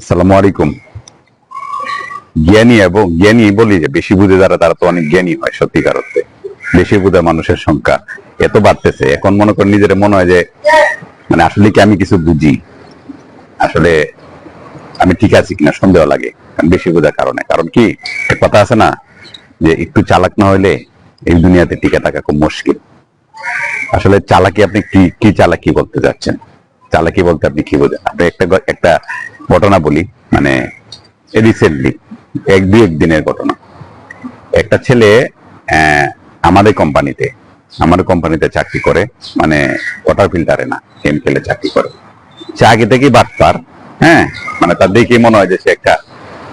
আসসালামু আলাইকুম। জ্ঞানী এবং জ্ঞানী বলি যে, বেশি বুঝে যারা, তারা তো অনেক জ্ঞানী হয় সত্যিকার অর্থে। বেশি বুঝে মানুষের সংখ্যা। এত বাড়তেছে। এখন মনে করেন নিজের মনে হয় যে মানে আসলে কি আমি কিছু বুঝি? আসলে আমি ঠিক আছি কিনা সন্দেহ লাগে বেশি বোঝার কারণে। কারণ কি? কথা আছে না, যে একটু চালাক না হইলে এই দুনিয়াতে টিকে থাকা খুব মুশকিল। আসলে চালাকি আপনি কি কি চালাকি বলতে যাচ্ছেন চালাকি বলতে আপনি কি বোঝেন? আপনি একটা একটা ঘটনা বলি মানে রিসেন্টলি এক দুই একদিনের ঘটনা। একটা ছেলে আমাদের কোম্পানিতে আমাদের কোম্পানিতে চাকরি করে মানে ওয়াটার ফিল্টারে না কেমিক্যালে চাকরি করে। আগে থেকেই বাটপার হ্যাঁ? মানে তার দেখেই মনে হয় যে সে একটা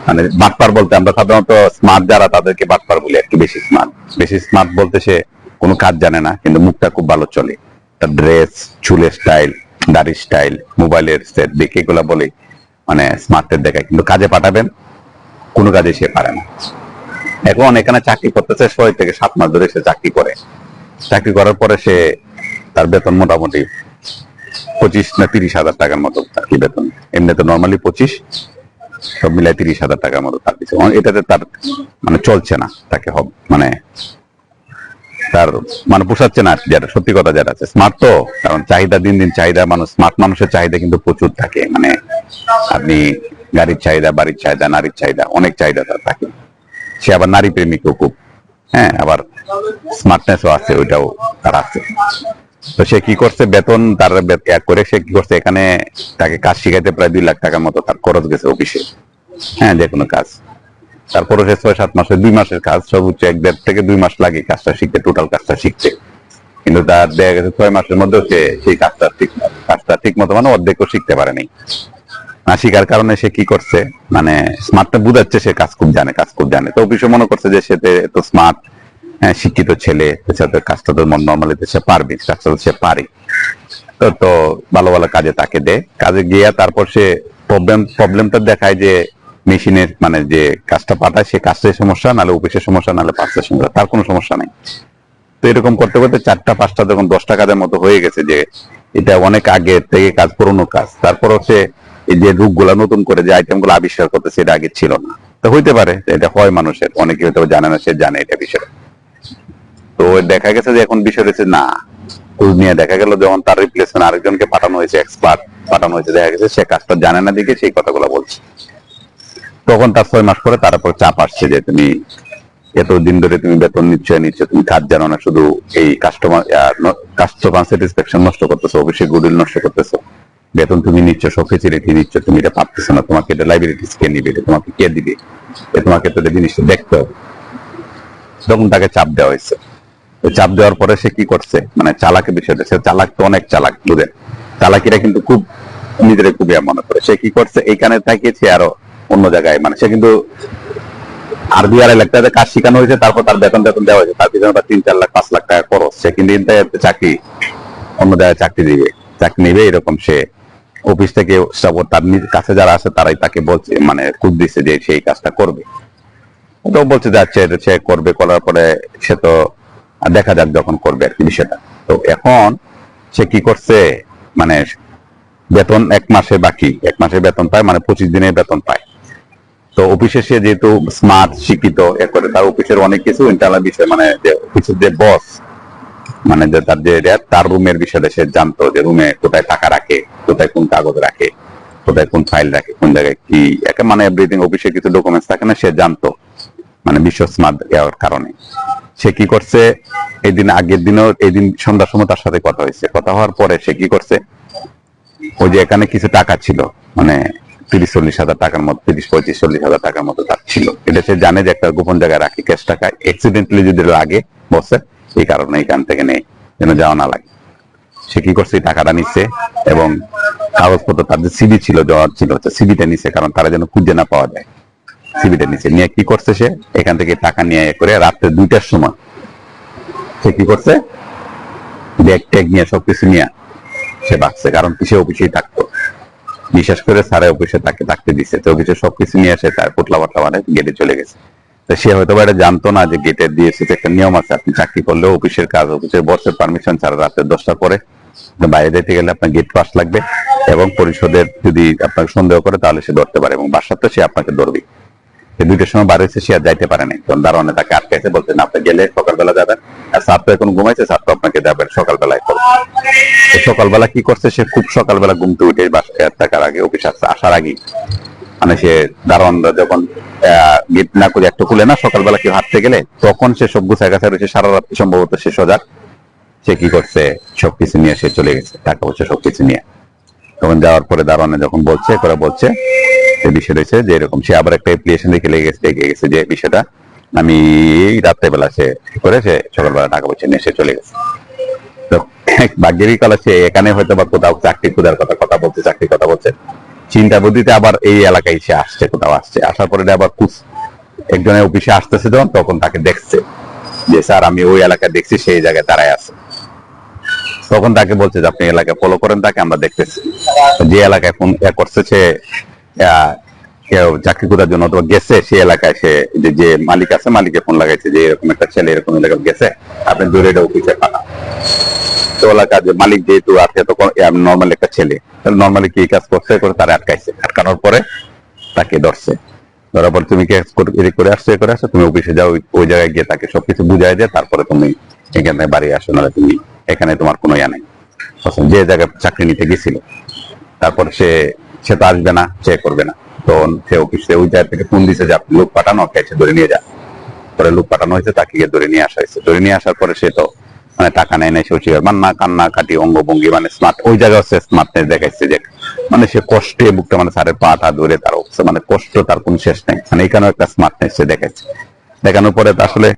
মানে বাটপার বলতে আমরা সাধারণত স্মার্ট যারা, তাদেরকে বাটপার বলি আর কি, বেশি স্মার্ট বেশি স্মার্ট বলতে সে কোনো কাজ জানে না, কিন্তু মুখটা খুব ভালো চলে। তার ড্রেস চুলের স্টাইল দাড়ির স্টাইল মোবাইলের সেট দেখে এগুলা বলে। মানে স্মার্টের দেখায়, কিন্তু কাজে পাঠাবেন, কোনো কাজে সে পারে না। এখন এখানে চাকরি করতেছে, ছয় থেকে সাত মাস ধরে সে চাকরি করে। চাকরি করার পরে সে তার বেতন মোটামুটি পঁচিশ না তিরিশ হাজার টাকার মতো আর কি বেতন। এমনিতে নর্মালি পঁচিশ, সব মিলাই তিরিশ হাজার টাকার মতো তার দিচ্ছে এটাতে তার মানে চলছে না, তাকে মানে তার মানে পোষাচ্ছে না যেটা সত্যি কথা যেটা আছে। স্মার্ট তো, কারণ চাহিদা দিন দিন চাহিদা, মানুষ স্মার্ট মানুষের চাহিদা কিন্তু প্রচুর থাকে। মানে আপনি গাড়ির চাহিদা, বাড়ির চাহিদা, নারীর চাহিদা, অনেক চাহিদা তার থাকে। সে আবার নারী প্রেমিকও খুব হ্যাঁ আবার স্মার্টনেসও আছে, ওইটাও তার আছে। তো সে কি করছে? বেতন তার করে সে কি করছে? এখানে তাকে কাজ শিখাইতে প্রায় দুই লাখ টাকার মতো তার খরচ গেছে অফিসে। হ্যাঁ যে কোনো কাজ। তারপরে সে ছয়, সাত মাসের, দুই মাসের কাজ সর্বোচ্চ এক দেড় থেকে দুই মাস লাগে কাজটা শিখতে টোটাল কাজটা শিখতে। কিন্তু তার দেখা গেছে ছয় মাসের মধ্যেও সে সেই কাজটা ঠিক কাজটা ঠিক মতো মানে অর্ধেকও শিখতে পারেনি না শিকার কারণে সে কি করছে? মানে স্মার্টটা বুঝাচ্ছে সে কাজ খুব জানে, কাজ খুব জানে। তো অফিসে মনে করছে যে সে তো স্মার্ট শিক্ষিত ছেলে সাথে কাজটা তো নর্মালি সে পারবে, কাজটা তো সে পারে। তো তো ভালো ভালো কাজে তাকে দে। কাজে গিয়ে তারপর সে প্রবলেম প্রবলেমটা দেখায় যে মেশিনের মানে যে কাজটা পাঠায়, সে কাজটাই সমস্যা, নাহলে অফিসের সমস্যা, নাহলে পাঁচটা সমস্যা, তার কোনো সমস্যা নেই। তো এরকম করতে করতে চারটা, পাঁচটা যখন দশটা কাজের মতো হয়ে গেছে যে এটা অনেক আগে থেকে কাজ, পুরোনো কাজ তারপরও সে এই যে রূপগুলা নতুন করে যে আইটেমগুলো আবিষ্কার করতেছে, এটা আগে ছিল না। তো হইতে পারে, এটা হয় মানুষের, অনেকে হয়তো জানে না, সে জানে এটা বিষয়। তো দেখা গেছে যে এখন বিষয় হচ্ছে না। খোঁজ নিয়ে দেখা গেল যখন তার রিপ্লেসমেন্ট আরেকজনকে পাঠানো হয়েছে এক্সপার্ট পাঠানো হয়েছে, দেখা গেছে সে কাজটা জানে না দিকে সেই কথাগুলো বলছে। তখন তার ছয় মাস পরে তার উপর চাপ আসছে যে তুমি এতদিন ধরে তুমি বেতন নিচ্ছ নিচ্ছ, তুমি কাজ জানো না, শুধু এই কাস্টমার কাস্টমার স্যাটিসফ্যাকশন নষ্ট করতেছো অফিসে গুডউইল নষ্ট করতেছো। বেতন তুমি নিচ্ছ সব ফেসিলিটি নিচ্ছ, তুমি এটা পাচ্ছ না, তোমাকে এটা লাইব্রেরিটিস কে নিবে, এটা তোমাকে কে দিবে? তোমাকে তো জিনিসটা দেখতে হবে। তখন তাকে চাপ দেওয়া হয়েছে। চাপ দেওয়ার পরে সে কি করছে? মানে চালাকের বিষয়টা, সে চালাক তো অনেক চালাক, বুঝেন? চালাকিরা কিন্তু খুব নিজের খুবই মনে করে। সে কি করছে? এইখানে তাকিয়েছে আরও অন্য জায়গায়। মানে সে কিন্তু আরবি আর এলাকাতে কাজ শেখানো হয়েছে, তারপর তার বেতন বেতন দেওয়া হয়েছে। তার পিছনে তার তিন চার লাখ, পাঁচ লাখ টাকা খরচ। সে কিন্তু চাকরি, অন্য জায়গায় চাকরি দিবে চাকরি নিবে এরকম সে অফিস থেকে support তার নিজ কাছে যারা আছে তারাই তাকে বলছে মানে খুদ দিচ্ছে যে সেই কাজটা করবে। বলছে যাচ্ছে এটা সে করবে, করার পরে সে তো দেখা যাক যখন করবে আর কি বিষয়টা। তো এখন সে কি করছে মানে বেতন এক মাসে বাকি, এক মাসে বেতন পায় মানে পঁচিশ দিনের বেতন পায়। তো অফিসে সে যেহেতু স্মার্ট শিক্ষিত, এ করে তার অফিসের অনেক কিছু ইন্টারনাল বিষয় মানে যে অফিসের যে বস মানে যে তার যে তার রুমের বিষয়টা সে জানতো যে রুমে কোথায় টাকা রাখে, কোথায় কোন কাগজ রাখে, কোথায় কোন ফাইল রাখে, কোন জায়গায় কি, একে মানে এভরিথিং অফিসে কিছু ডকুমেন্টস থাকে না, সে জানতো মানে বিশ্ব স্মার্ট দেওয়ার কারণে। সে কি করছে এই দিন আগের দিনও এই দিন সন্ধ্যার সময় তার সাথে কথা হয়েছে। কথা হওয়ার পরে সে কি করছে, ওই যে এখানে কিছু টাকা ছিল মানে তিরিশ, চল্লিশ হাজার টাকার মতো, তিরিশ, পঁয়ত্রিশ, চল্লিশ হাজার টাকার মতো তার ছিল। এটা সে জানে যে একটা গোপন জায়গায় রাখি ক্যাশ টাকা অ্যাক্সিডেন্টালি যদি লাগে, বসে, এই কারণে এখান থেকে নেই যেন যাওয়া না লাগে। সে কি করছে টাকাটা নিচ্ছে এবং কাগজপত্র তার যে সিডি ছিল যাওয়ার ছিল সিডিটা নিচ্ছে কারণ তারা যেন খুঁজে না পাওয়া যায়। সিবিটা নিচে নিয়ে কি করছে সে? এখান থেকে টাকা নিয়ে করে রাত্রে দুইটার সময় সে কি করছে? ব্যাগ ট্যাগ নিয়ে সবকিছু নিয়ে সে বাঁচছে কারণ কি সে অফিসেই থাকতো। বিশেষ করে স্যারের অফিসে তাকে থাকতে দিচ্ছে তো অফিসে সবকিছু নিয়ে এসে তার পোটলা বাটলা মানে গেটে চলে গেছে। তো সে হয়তো বা এটা জানতো না যে গেটের দিয়ে এসেছে একটা নিয়ম আছে, আপনি চাকরি করলে অফিসের কাজ, অফিসের বসের পারমিশন ছাড়া রাতে দশটা পরে বাইরে যেতে গেলে আপনার গেট পাস লাগবে এবং পরিষদের যদি আপনাকে সন্দেহ করে তাহলে সে ধরতে পারে এবং বাসার তো সে আপনাকে ধরবে দুইটার সময় বার হয়েছে, সে আর যাইতে পারে নাই। তখন দারোয়ানে তাকে আটকাইছে বলছেন আপনি গেলে সকালবেলা যাবেন। আর স্যার তো এখন ঘুমাইছে, স্যার তো আপনাকে যাবেন সকালবেলায় সকালবেলা কি করছে, সে খুব সকালবেলা ঘুমতে উঠে বাসায় থাকার আগে অফিস আসার আগে মানে সে দারোয়ান যখন গেট না করে একটু খুলে না, সকালবেলা কেউ হাঁটতে গেলে, তখন সে সব গুছায় গাছা রয়েছে, সারা রাত্রি সম্ভবত সে সজাগ। সে কি করছে, সবকিছু নিয়ে সে চলে গেছে, টাকা পয়সা সবকিছু নিয়ে। তখন যাওয়ার পরে দারোয়ানে যখন বলছে, করে বলছে যে বিষয় রয়েছে যে এরকম সে আবার একটা অ্যাপ্লিকেশন রেখে লেগে গেছে লেগে গেছে যে বিষয়টা। আমি এই রাত্রেবেলা সে করে সে সকালবেলা টাকা পয়সা নিয়ে সে চলে গেছে। তো ভাগ্যেরই কলা সে এখানে হয়তো বা কোথাও চাকরি খোঁজার কথা কথা বলছে চাকরি কথা বলছে। চিন্তা বুদ্ধিতে আবার এই এলাকায় সে আসছে, কোথাও আসছে। আসার পরে আবার কুস একজনের অফিসে আসতেছে যখন, তখন তাকে দেখছে। যে, স্যার, আমি ওই এলাকায় দেখছি, সেই জায়গায় দাঁড়ায় আছে। তখন তাকে বলছে যে, আপনি এলাকায় ফলো করেন তাকে, আমরা দেখতেছি। যে এলাকায় ফোন করছে সে কেউ চাকরি খোঁজার জন্য অথবা গেছে সে এলাকায়, সে যে মালিক আছে, মালিকে ফোন লাগাইছে যে, এরকম একটা ছেলে এরকম এলাকায় গেছে, আপনি দূরে অফিসে পাঠান। তো এলাকা যে মালিক যেহেতু আছে নর্মাল একটা ছেলে। তাহলে নর্মালি কি কাজ করছে? করে তারা আটকাইছে। আটকানোর পরে তাকে ধরছে। ধরার পর তুমি কি এ করে আসছো করে আসছো? তুমি অফিসে যাও, ওই জায়গায় গিয়ে তাকে সবকিছু বুঝাই দিয়ে তারপরে তুমি এখানে বাড়ি আসো, নাহলে তুমি এখানে তোমার কোনো ইয়া নেই। যে জায়গায় চাকরি নিতে গেছিল, তারপর সে সে তো আসবে না, সে করবে না। তো সে অফিসে ওই জায়গা থেকে ফোন দিছে যে লোক পাঠানো এসে ধরে নিয়ে যান। পরে লোক পাঠানো হয়েছে, তাকে গিয়ে ধরে নিয়ে আসা হয়েছে। ধরে নিয়ে আসার পরে সে তো মানে টাকা নেয় নাই, সে মান্না, কান্না, কাটি, অঙ্গভঙ্গি মানে স্মার্ট ওই জায়গায় সে স্মার্টনেস দেখাইছে যে মানে সে কষ্টে বুকটা মানে সারের পাটা ধরে তার মানে কষ্ট তার কোন শেষ নেই। মানে এখানেও একটা স্মার্টনেস সে দেখাচ্ছে দেখানোর পরে আসলে